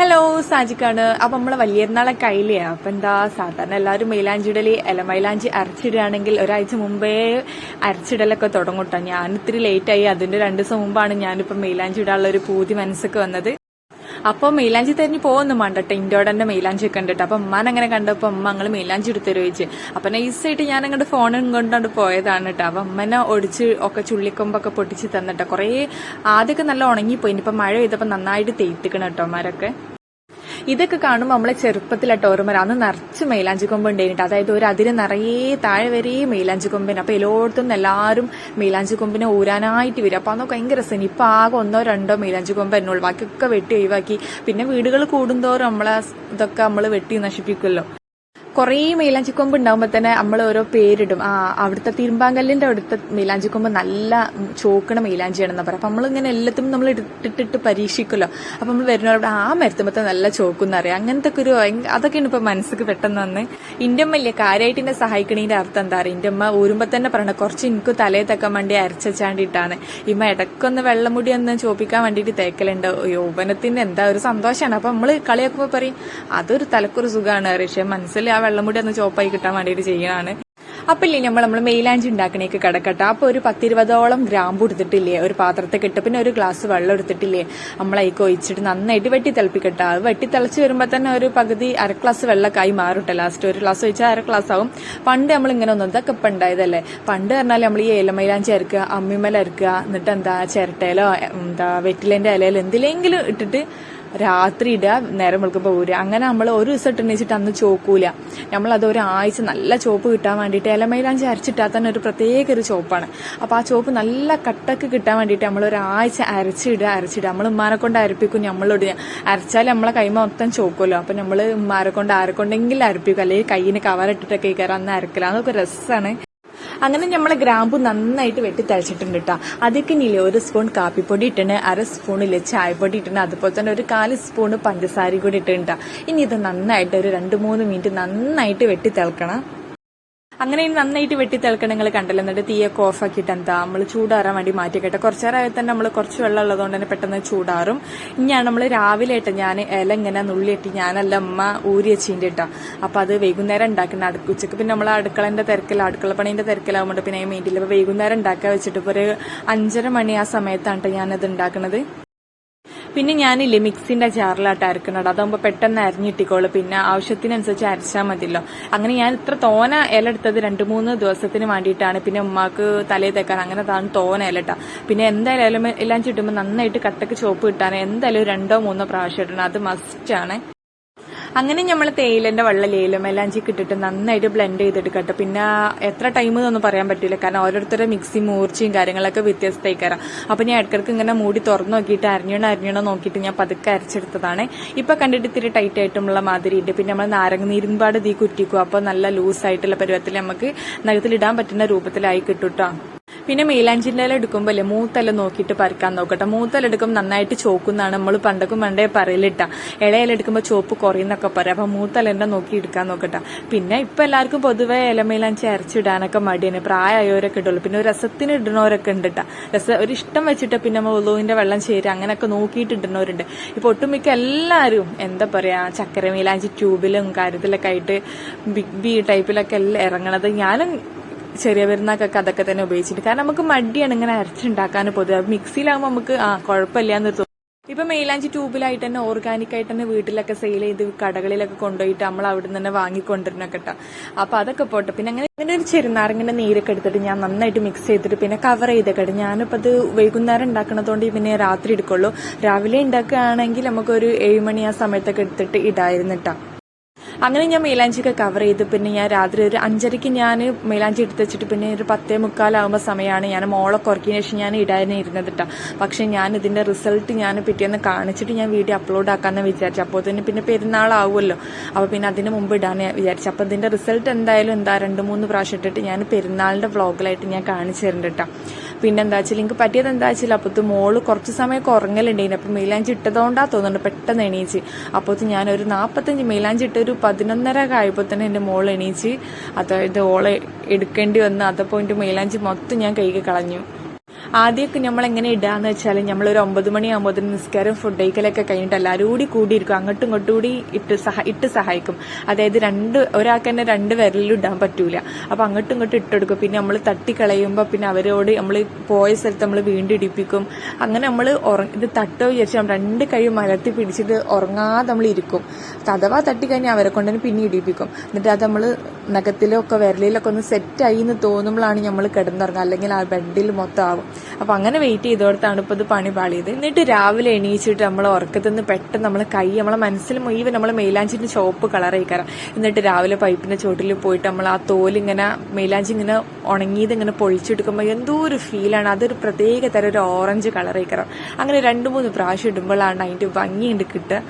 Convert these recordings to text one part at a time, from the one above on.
Hello സാജിക്കാണ്. അപ്പൊ നമ്മളെ വലിയനാളെ കയ്യിലേ അപ്പൊ എന്താ സാധാരണ എല്ലാവരും മൈലാഞ്ചിടലി അല്ല മൈലാഞ്ചി അരച്ചിടുകയാണെങ്കിൽ ഒരാഴ്ച മുമ്പേ അരച്ചിടലൊക്കെ തുടങ്ങൂട്ടോ ഞാൻ ഇത്തിരി ആയി. അതിന്റെ രണ്ടു ദിവസം മുമ്പാണ് ഞാനിപ്പോ മൈലാഞ്ചി ഇടാനുള്ള ഒരു പൂതി മനസ്സൊക്കെ വന്നത്. അപ്പൊ മൈലാഞ്ചി തെരഞ്ഞു പോകുന്നു മണ്ടട്ടെ ഇന്റോടെ മൈലാഞ്ചി ഒക്കെ കണ്ടിട്ട് അപ്പൊ ഉമ്മാൻ അങ്ങനെ കണ്ടപ്പോ അമ്മ അങ്ങൾ മൈലാഞ്ചി എടുത്തരോ ചോദിച്ചു. അപ്പൊ നൈസായിട്ട് ഞാൻ അങ്ങോട്ട് ഫോണും കൊണ്ടാണ്ട് പോയതാണ് കേട്ടോ അപ്പൊ അമ്മനെ ഒടിച്ച് ഒക്കെ ചുള്ളിക്കൊമ്പൊക്കെ പൊട്ടിച്ച് തന്നിട്ടോ കുറേ ആദ്യമൊക്കെ നല്ല ഉണങ്ങിപ്പോയി. ഇനിയിപ്പൊ മഴ പെയ്തപ്പോ നന്നായിട്ട് തേത്തിക്കണം കേട്ടോ അമ്മരൊക്കെ ഇതൊക്കെ കാണുമ്പോൾ നമ്മളെ ചെറുപ്പത്തിലട്ടോ ഓർമ്മ അന്ന് നിറച്ച് മൈലാഞ്ചി കൊമ്പ് ഉണ്ടായിട്ട് അതായത് ഒരു അതിര് നിറയെ താഴെ വരെ മൈലാഞ്ചി കൊമ്പിന്. അപ്പൊ എല്ലായിടത്തും എല്ലാവരും മൈലാഞ്ചി കൊമ്പിനെ ഊരാനായിട്ട് വരും. അപ്പൊ അന്നൊക്കെ ഭയങ്കര സെനി ഇപ്പൊ ആകെ ഒന്നോ രണ്ടോ മൈലാഞ്ചി കൊമ്പ് എന്നുള്ളൂ ബാക്കിയൊക്കെ വെട്ടി ഒഴിവാക്കി. പിന്നെ വീടുകൾ കൂടുന്തോറും നമ്മളെ ഇതൊക്കെ നമ്മൾ വെട്ടി നശിപ്പിക്കുമല്ലോ കുറേ മൈലാഞ്ചിക്കൊമ്പ് ഉണ്ടാകുമ്പോൾ തന്നെ നമ്മൾ ഓരോ പേരിടും. ആ അവിടുത്തെ തിരുമ്പാങ്കല്ലിന്റെ അവിടുത്തെ മൈലാഞ്ചിക്കൊമ്പ് നല്ല ചോക്കണ മൈലാഞ്ചിയാണെന്ന് പറയാം. അപ്പൊ നമ്മളിങ്ങനെ എല്ലാത്തിനും നമ്മൾ ഇട്ടിട്ടിട്ട് പരീക്ഷിക്കുമല്ലോ. അപ്പൊ നമ്മൾ വരുന്നവരോട് ആ മരത്തുമ്പത്തെ നല്ല ചോക്കും അറിയാം അങ്ങനത്തെ ഒരു അതൊക്കെയാണ് ഇപ്പൊ മനസ്സിക്ക് പെട്ടെന്ന് വന്ന്. ഇന്റെ അമ്മ ഇല്ലേ കാര്യമായിട്ട് എന്നെ സഹായിക്കണേന്റെ അർത്ഥം എന്താ പറയുക ഇന്റെ അമ്മ ഊരുമ്പോൾ തന്നെ പറയണ കുറച്ച് എനിക്ക് തലയെ തക്കാൻ വേണ്ടി അരച്ചാണ്ടിട്ടാണ് ഇമ്മ ഇടക്കൊന്ന് വെള്ളമുടി ഒന്ന് ചോപ്പിക്കാൻ വേണ്ടിയിട്ട് തേക്കലുണ്ട്. യൗവനത്തിന് എന്താ ഒരു സന്തോഷമാണ് അപ്പൊ നമ്മൾ കളിയാക്കുമ്പോ പറയും അതൊരു തലക്കൊരു സുഖമാണ് പക്ഷെ മനസ്സിൽ ആ വെള്ളമുടി ഒന്ന് ചോപ്പായി കിട്ടാൻ വേണ്ടിയിട്ട് ചെയ്യണതാണ്. അപ്പൊ ഇല്ലേ നമ്മൾ നമ്മൾ മെയിലാഞ്ചി ഉണ്ടാക്കണേക്ക് കിടക്കട്ടെ. അപ്പൊ ഒരു പത്തിരുപതോളം ഗ്രാമ്പ് എടുത്തിട്ടില്ലേ ഒരു പാത്രത്തെ കിട്ടും പിന്നെ ഒരു ഗ്ലാസ് വെള്ളം എടുത്തിട്ടില്ലേ നമ്മളതിക്ക് ഒഴിച്ചിട്ട് നന്നായിട്ട് വെട്ടി തിളപ്പിക്കട്ടെ. അത് വെട്ടി തിളച്ച് വരുമ്പോൾ തന്നെ ഒരു പകുതി അര ഗ്ലാസ് വെള്ളക്കായി മാറുട്ടെ ലാസ്റ്റ് ഒരു ഗ്ലാസ് ഒഴിച്ചാൽ അര ഗ്ലാസ് ആവും. പണ്ട് നമ്മൾ ഇങ്ങനെ ഒന്നും ഇതൊക്കെ ഇപ്പം ഉണ്ടായതല്ലേ. പണ്ട് പറഞ്ഞാൽ നമ്മൾ ഈ ഏലമൈലാഞ്ചി അരക്കുക അമ്മിമല അരക്കുക എന്നിട്ട് എന്താ ചിരട്ടയിലോ എന്താ വെറ്റിലേന്റെ ഇലയിലോ എന്തിലെങ്കിലും ഇട്ടിട്ട് രാത്രി ഇടുക നേരം വെളുക്കുമ്പോൾ ഊരുക അങ്ങനെ നമ്മൾ ഒരു ദിവസം ഇട്ടെണ്ണിച്ചിട്ട് അന്ന് ചോക്കൂല. നമ്മൾ അത് ഒരാഴ്ച നല്ല ചോപ്പ് കിട്ടാൻ വേണ്ടിയിട്ട് ഇലമൈലാഞ്ചി അരച്ചിട്ടാൽ തന്നെ ഒരു പ്രത്യേക ഒരു ചോപ്പാണ്. അപ്പോൾ ആ ചോപ്പ് നല്ല കട്ടക്ക് കിട്ടാൻ വേണ്ടിയിട്ട് നമ്മൾ ഒരാഴ്ച അരച്ചിടുക അരച്ചിടുക. നമ്മൾ ഉമ്മാനെ കൊണ്ട് അരപ്പിക്കും നമ്മളോട് അരച്ചാൽ നമ്മളെ കൈമ മൊത്തം ചോക്കുമല്ലോ. അപ്പം നമ്മൾ ഉമ്മാരെ കൊണ്ട് ആരെക്കൊണ്ടെങ്കിലും അരപ്പിക്കും. അല്ലെങ്കിൽ കയ്യിന് കവറിട്ടിട്ടൊക്കെ കയറാൻ അന്ന് അരക്കില്ല അതൊക്കെ രസമാണ് അങ്ങനെ നമ്മൾ ഗ്രാമ്പു നന്നായിട്ട് വെട്ടി തഴച്ചിട്ടുണ്ട് കേട്ടോ അതൊക്കെ ഇനി ഒരു സ്പൂൺ കാപ്പിപ്പൊടി ഇട്ടിന് അര സ്പൂണിൽ ചായപ്പൊടി ഇട്ടിന് അതുപോലെ തന്നെ ഒരു കാൽ സ്പൂൺ പഞ്ചസാര കൂടി ഇട്ടിട്ടുണ്ട് ഇനി ഇത് നന്നായിട്ട് ഒരു രണ്ട് മൂന്ന് മിനിറ്റ് നന്നായിട്ട് വെട്ടി തിളക്കണം. അങ്ങനെ ഇനി നന്നായിട്ട് വെട്ടി തിളക്കണം നിങ്ങൾ കണ്ടല്ലോ. എന്നിട്ട് തീയൊക്കെ ഓഫ് ആക്കിയിട്ട് എന്താ നമ്മൾ ചൂടാറാൻ വേണ്ടി മാറ്റിക്കട്ടെ കുറച്ച് നേരമായി തന്നെ നമ്മൾ കുറച്ച് വെള്ളം ഉള്ളതുകൊണ്ട് തന്നെ പെട്ടെന്ന് ചൂടാറും. ഇനിയാണ് നമ്മൾ രാവിലെ ഇട്ട് ഞാൻ ഇല ഇങ്ങനെ നുള്ളിയിട്ട് ഞാനല്ല അമ്മ ഊരി വെച്ചിന്റെ ഇട്ടാ അപ്പൊ അത് വൈകുന്നേരം ഉണ്ടാക്കുന്ന അടുക്ക ഉച്ചയ്ക്ക് പിന്നെ നമ്മൾ അടുക്കളന്റെ തിരക്കിൽ അടുക്കള പണീന്റെ തിരക്കിലാവുമ്പോൾ പിന്നെ മെയിന്റില്ല അപ്പൊ വൈകുന്നേരം ഉണ്ടാക്കാൻ വെച്ചിട്ട് ഇപ്പൊ ഒരു അഞ്ചര മണി ആ സമയത്താണ് കേട്ടോ ഞാനത് ഉണ്ടാക്കുന്നത് പിന്നെ ഞാൻ ഞാനില്ലേ മിക്സിന്റെ ജാറിലാട്ട് അരക്കുന്നത്. അതാകുമ്പോൾ പെട്ടെന്ന് അരിഞ്ഞിട്ടിക്കോളൂ. പിന്നെ ആവശ്യത്തിനനുസരിച്ച് അരച്ചാൽ മതിയല്ലോ. അങ്ങനെ ഞാൻ ഇത്ര തോന ഇല എടുത്തത് രണ്ട് മൂന്ന് ദിവസത്തിന് വേണ്ടിയിട്ടാണ്. പിന്നെ ഉമ്മാക്ക് തലയിൽ തേക്കാൻ അങ്ങനെ താണ് തോന ഇലട്ടാ പിന്നെ എന്തായാലും എല്ലാം ചുറ്റുമ്പോൾ നന്നായിട്ട് കട്ടക്ക് ചോപ്പ് കിട്ടാൻ എന്തായാലും രണ്ടോ മൂന്നോ പ്രാവശ്യം ഇടണം. അത് മസ്റ്റ് ആണ്. അങ്ങനെ നമ്മൾ തേയിലന്റെ വെള്ളം ലേലും മെലാഞ്ചിക്ക് ഇട്ടിട്ട് നന്നായിട്ട് ബ്ലെൻഡ് ചെയ്തെടുക്കട്ടെ. പിന്നെ എത്ര ടൈം എന്നൊന്നും പറയാൻ പറ്റില്ല കാരണം ഓരോരുത്തരുടെ മിക്സി മൂർച്ചയും കാര്യങ്ങളൊക്കെ വ്യത്യസ്തമായിക്കാരം. അപ്പൊ ഞാൻ ഇടയ്ക്കിടയ്ക്ക് ഇങ്ങനെ മൂടി തുറന്നു നോക്കിയിട്ട് അരിഞ്ഞണോ അരിഞ്ഞണോ നോക്കിയിട്ട് ഞാൻ പതുക്കെ അരച്ചെടുത്തതാണ്. ഇപ്പൊ കണ്ടിട്ട് ഇത്തിരി ടൈറ്റ് ആയിട്ടുള്ള മാതിരി ഉണ്ട് പിന്നെ നമ്മൾ നാരങ്ങ നീരിൻപാട് തീ കുറ്റിക്കും. അപ്പൊ നല്ല ലൂസ് ആയിട്ടുള്ള പരുവത്തിൽ നമുക്ക് നഖത്തിലിടാൻ പറ്റുന്ന രൂപത്തിലായി കിട്ടുട്ടോ പിന്നെ മേലാഞ്ചിന്റെ എടുക്കുമ്പോൾ അല്ലേ മൂത്തല നോക്കിയിട്ട് പറിക്കാൻ നോക്കട്ടെ. മൂത്തല എടുക്കുമ്പോൾ നന്നായിട്ട് ചോക്കുന്നതാണ് നമ്മൾ പണ്ടക്കും പണ്ടേ പറയലിട്ട. ഇളയില എടുക്കുമ്പോൾ ചോപ്പ് കുറയുന്നൊക്കെ പറയാം. അപ്പം മൂത്തലന്റെ നോക്കി എടുക്കാൻ നോക്കട്ടെ. പിന്നെ ഇപ്പം എല്ലാവർക്കും പൊതുവെ ഇലമൈലാഞ്ചി അരച്ചിടാനൊക്കെ മടിയാണ്. പ്രായമായവരൊക്കെ ഇടുള്ളൂ. പിന്നെ ഒരു രസത്തിന് ഇടണവരൊക്കെ ഉണ്ട്. രസ ഒരു ഇഷ്ടം വെച്ചിട്ട് പിന്നെ ഉളുവിന്റെ വെള്ളം ചേരുക അങ്ങനെയൊക്കെ നോക്കിയിട്ട് ഇടുന്നവരുണ്ട്. ഇപ്പം ഒട്ടുമിക്ക എല്ലാവരും എന്താ പറയുക ചക്കര മൈലാഞ്ചി ട്യൂബിലും കാര്യത്തിലൊക്കെ ആയിട്ട് ബിഗ് ബി ടൈപ്പിലൊക്കെ എല്ലാം ഇറങ്ങണത്. ഞാനും ചെറിയ പെരുന്നാക്കൊക്കെ അതൊക്കെ തന്നെ ഉപയോഗിച്ചിട്ട്. കാരണം നമുക്ക് മടിയാണ് ഇങ്ങനെ അരച്ചുണ്ടാക്കാൻ പൊതുവെ. മിക്സിയിലാകുമ്പോൾ നമുക്ക് ആ കുഴപ്പമില്ല എന്ന് തോന്നും. ഇപ്പൊ മെയിലാഞ്ചി ട്യൂബിലായിട്ട് തന്നെ ഓർഗാനിക് ആയിട്ട് തന്നെ വീട്ടിലൊക്കെ സെയിൽ ചെയ്ത് കടകളിലൊക്കെ കൊണ്ടുപോയിട്ട് നമ്മൾ അവിടെ നിന്ന് തന്നെ വാങ്ങിക്കൊണ്ടിരുന്നൊക്കെ കേട്ടോ അപ്പൊ അതൊക്കെ പോട്ടെ. പിന്നെ അങ്ങനെ അങ്ങനെ ഒരു ചെറുനാരങ്ങിന്റെ നീരൊക്കെ എടുത്തിട്ട് ഞാൻ നന്നായിട്ട് മിക്സ് ചെയ്തിട്ട് പിന്നെ കവർ ചെയ്തേക്കട്ടെ ഞാനിപ്പോ അത് വൈകുന്നേരം ഉണ്ടാക്കണതുകൊണ്ട് പിന്നെ രാത്രി എടുക്കുള്ളൂ. രാവിലെ ഉണ്ടാക്കുകയാണെങ്കിൽ നമുക്കൊരു ഏഴ് മണി ആ സമയത്തൊക്കെ എടുത്തിട്ട് ഇടായിരുന്നിട്ടാ. അങ്ങനെ ഞാൻ മൈലാഞ്ചിയൊക്കെ കവർ ചെയ്ത് പിന്നെ ഞാൻ രാത്രി ഒരു അഞ്ചരയ്ക്ക് ഞാൻ മൈലാഞ്ചി എടുത്ത് വെച്ചിട്ട് പിന്നെ ഒരു പത്തേ മുക്കാലാകുമ്പോൾ സമയമാണ് ഞാൻ മോളെ കുറയ്ക്കുന്ന ശേഷം ഞാൻ ഇടാനേ ഇരുന്നത് കേട്ടോ പക്ഷെ ഞാൻ ഇതിന്റെ റിസൾട്ട് ഞാൻ പിറ്റേന്ന് കാണിച്ചിട്ട് ഞാൻ വീഡിയോ അപ്ലോഡ് ആക്കാമെന്ന് വിചാരിച്ചു. അപ്പോൾ തന്നെ പിന്നെ പെരുന്നാളാവുമല്ലോ. അപ്പോൾ പിന്നെ അതിന് മുമ്പ് ഇടാൻ വിചാരിച്ചു. അപ്പോൾ ഇതിന്റെ റിസൾട്ട് എന്തായാലും എന്താ രണ്ട് മൂന്ന് പ്രാവശ്യം ഇട്ടിട്ട് ഞാൻ പെരുന്നാളിന്റെ വ്ളോഗിലായിട്ട് ഞാൻ കാണിച്ചു തരുന്നുണ്ട് കേട്ടോ പിന്നെ എന്താ വെച്ചാൽ എനിക്ക് പറ്റിയത് എന്താ വെച്ചാൽ അപ്പത്ത് മോൾ കുറച്ച് സമയമൊക്കെ ഉറങ്ങലുണ്ടായിന് അപ്പം മെയിലാഞ്ചി ഇട്ടതുകൊണ്ടാ തോന്നുന്നുണ്ട് പെട്ടെന്ന് എണീച്ച്. അപ്പോഴത്തെ ഞാനൊരു നാൽപ്പത്തഞ്ച് മെയിലാഞ്ചി ഇട്ട് ഒരു പതിനൊന്നര ആയപ്പോൾ തന്നെ എന്റെ മോൾ എണീച്ച് അതായത് ഓളെ എടുക്കേണ്ടി വന്ന് അതപ്പോൾ എന്റെ മെയിലാഞ്ചി മൊത്തം ഞാൻ കൈക്ക് കളഞ്ഞു. ആദ്യമൊക്കെ നമ്മൾ എങ്ങനെ ഇടാന്ന് വെച്ചാൽ നമ്മൾ ഒരു ഒമ്പത് മണിയാകുമ്പോൾ നിസ്കാരം ഫുഡ് കഴിക്കലൊക്കെ കഴിഞ്ഞിട്ട് എല്ലാവരും കൂടി കൂടിയിരിക്കും. അങ്ങോട്ടും ഇങ്ങോട്ടും കൂടി ഇട്ട് സഹ ഇട്ട് സഹായിക്കും. അതായത് രണ്ട് ഒരാൾക്ക് തന്നെ രണ്ട് വിരലിലും ഇടാൻ പറ്റൂല. അപ്പൊ അങ്ങോട്ടും ഇങ്ങോട്ടും ഇട്ടെടുക്കും. പിന്നെ നമ്മൾ തട്ടിക്കളയുമ്പോൾ പിന്നെ അവരോട് നമ്മൾ പോയ സ്ഥലത്ത് നമ്മൾ വീണ്ടും ഇടിപ്പിക്കും. അങ്ങനെ നമ്മൾ ഇത് തട്ടോ വിചാരിച്ച് നമ്മൾ രണ്ട് കൈ മലർത്തി പിടിച്ചിട്ട് ഉറങ്ങാതെ നമ്മൾ ഇരിക്കും. അഥവാ തട്ടിക്കഴിഞ്ഞാൽ അവരെ കൊണ്ട് തന്നെ പിന്നെ ഇടിപ്പിക്കും. എന്നിട്ട് അത് നമ്മൾ നഖത്തിലൊക്കെ വിരലിലൊക്കെ ഒന്ന് സെറ്റായി എന്ന് തോന്നുമ്പോഴാണ് നമ്മൾ കിടന്നുറങ്ങുക. അല്ലെങ്കിൽ ആ ബെഡിൽ മൊത്തം ആവും. അപ്പൊ അങ്ങനെ വെയിറ്റ് ചെയ്തോടത്താണ് ഇപ്പൊ ഇത് പണി പാളിയത്. എന്നിട്ട് രാവിലെ എണീച്ചിട്ട് നമ്മൾ ഉറക്കത്തിൽ നിന്ന് പെട്ടെന്ന് നമ്മളെ കൈ നമ്മളെ മനസ്സിൽ മുഴുവൻ നമ്മൾ മെയിലാഞ്ചിന്റെ ചോപ്പ് കളർ ആയിക്കാരം. എന്നിട്ട് രാവിലെ പൈപ്പിന്റെ ചോട്ടിൽ പോയിട്ട് നമ്മൾ ആ തോലിങ്ങനെ മെയിലാഞ്ചി ഇങ്ങനെ ഉണങ്ങിയത് ഇങ്ങനെ പൊളിച്ചെടുക്കുമ്പോൾ എന്തോ ഒരു ഫീലാണ് അതൊരു പ്രത്യേക തരം ഒരു ഓറഞ്ച് കളർ ആയിക്കാരം. അങ്ങനെ രണ്ട് മൂന്ന് പ്രാവശ്യം ഇടുമ്പോഴാണ് അതിന്റെ ഭംഗിയുണ്ട് കിട്ടുക.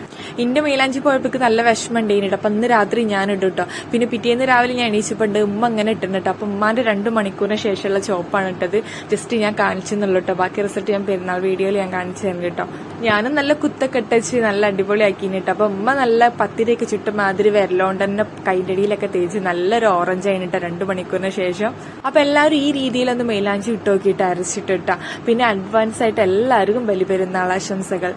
ഇന്റെ മെയിലാഞ്ചി പോയപ്പോഴേക്ക് നല്ല വിഷമം ഉണ്ടായിട്ട് അപ്പൊ ഇന്ന് രാത്രി ഞാൻ ഇടും കേട്ടോ പിന്നെ പിറ്റേന്ന് രാവിലെ ഞാൻ എണീച്ചപ്പോണ്ട് ഉമ്മ അങ്ങനെ ഇട്ടിട്ടുണ്ട് അപ്പൊ ഉമ്മാന്റെ രണ്ട് മണിക്കൂറിന് ശേഷമുള്ള ചോപ്പാണ് ഇട്ടത്. ജസ്റ്റ് ഞാൻ കാണിച്ചെന്നുള്ളൂ കേട്ടോ ബാക്കി റിസൾട്ട് ഞാൻ പെരുന്നാൾ വീഡിയോയിൽ ഞാൻ കാണിച്ചു തരുന്നു കേട്ടോ. ഞാനും നല്ല കുത്തൊക്കെ ഇട്ടച്ച് നല്ല അടിപൊളിയാക്കി കേട്ടോ അപ്പൊ ഉമ്മ നല്ല പത്തിരയൊക്കെ ചുട്ട മാതിരി വരലോണ്ട് തന്നെ കൈന്റെ അടിയിലൊക്കെ തേച്ച് നല്ലൊരു ഓറഞ്ച് ആയിട്ടാ രണ്ട് മണിക്കൂറിന് ശേഷം. അപ്പൊ എല്ലാവരും ഈ രീതിയിലൊന്ന് മെയിലാഞ്ചി ഇട്ട് നോക്കിയിട്ട് അരച്ചിട്ടിട്ടാ. പിന്നെ അഡ്വാൻസ് ആയിട്ട് എല്ലാവർക്കും ബലി പെരുന്നാൾ ആശംസകൾ.